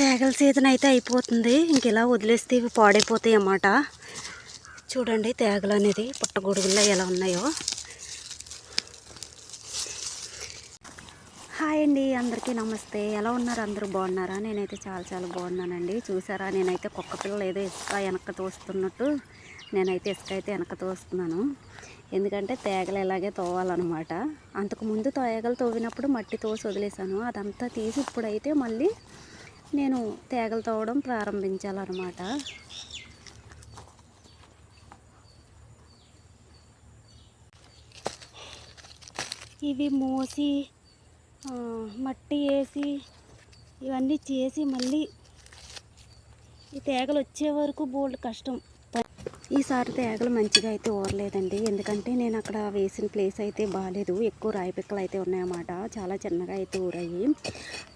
తేగల season అయితే అయిపోతుంది. ఇంక ఇలా వదిలేస్తే ఇవి పాడైపోతాయి అన్నమాట. చూడండి తేగలు అనేది పుట్టగొడుగుల్లో ఎలా ఉన్నాయో. హాయ్ అండి అందరికీ నమస్తే. ఎలా ఉన్నారు? అందరూ బాగున్నారా? నేనైతే చాలా చాలా బాగున్నానండి. చూసారా? నేనైతే కుక్క పిల్లలు ఏదో ఇసుక వెనక తోస్తున్నట్టు నేనైతే ఇసుక అయితే వెనక తోస్తున్నాను. ఎందుకంటే తేగలు ఇలాగే తోవాలన్నమాట. అంతకుముందు తేగలు తోవినప్పుడు మట్టి తోసి వదిలేసాను అదంతా తీసి ఇప్పుడైతే మళ్ళీ నేను తేగలు తవ్వడం ప్రారంభించాలన్నమాట. ఇవి మోసి మట్టి వేసి ఇవన్నీ చేసి మళ్ళీ ఈ తేగలు వచ్చే వరకు బోల్డ్ కష్టం. ఈసారి తేగలు మంచిగా అయితే ఊరలేదండి. ఎందుకంటే నేను అక్కడ వేసిన ప్లేస్ అయితే బాగాలేదు ఎక్కువ రాయి పిక్కలు అయితే ఉన్నాయన్నమాట. చాలా చిన్నగా అయితే ఊరాయి.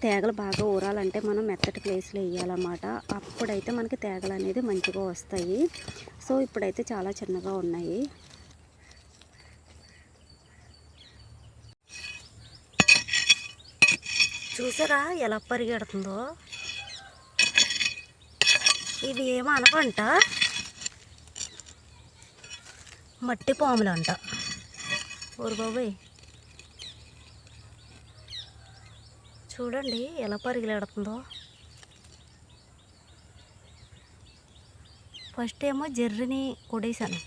తేగలు బాగా ఊరాలంటే మనం మెత్తటి ప్లేస్లో వేయాలన్నమాట. అప్పుడైతే మనకి తేగలు అనేది మంచిగా వస్తాయి. సో ఇప్పుడైతే చాలా చిన్నగా ఉన్నాయి. చూసారా ఎలా పరిగెడుతుందో? ఇది ఏమో మట్టి పాములు అంట ఓరు బాబాయ్. చూడండి ఎలా పరిగెడుతుందో ఫస్ట్ ఏమో జర్రిని కొడేశాను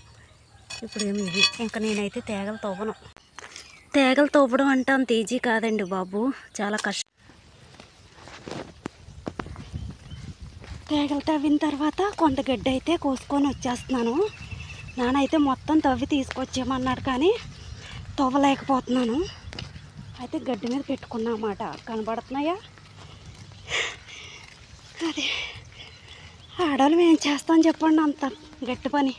ఇప్పుడు ఏమి ఇది. ఇంకా నేనైతే తేగలు తవ్వను. తేగలు తవ్వడం అంటే అంత ఈజీ కాదండి బాబు. చాలా కష్టం. తేగలు తవ్విన తర్వాత కొంత గడ్డి అయితే కోసుకొని వచ్చేస్తున్నాను. నానైతే మొత్తం తవ్వి తీసుకొచ్చేయమన్నాడు కానీ తవ్వలేకపోతున్నాను. అయితే గడ్డి మీద పెట్టుకున్నమాట కనబడుతున్నాయా? అదే. ఆడవాళ్ళు మేము చేస్తాం చెప్పండి అంత గట్టి పని.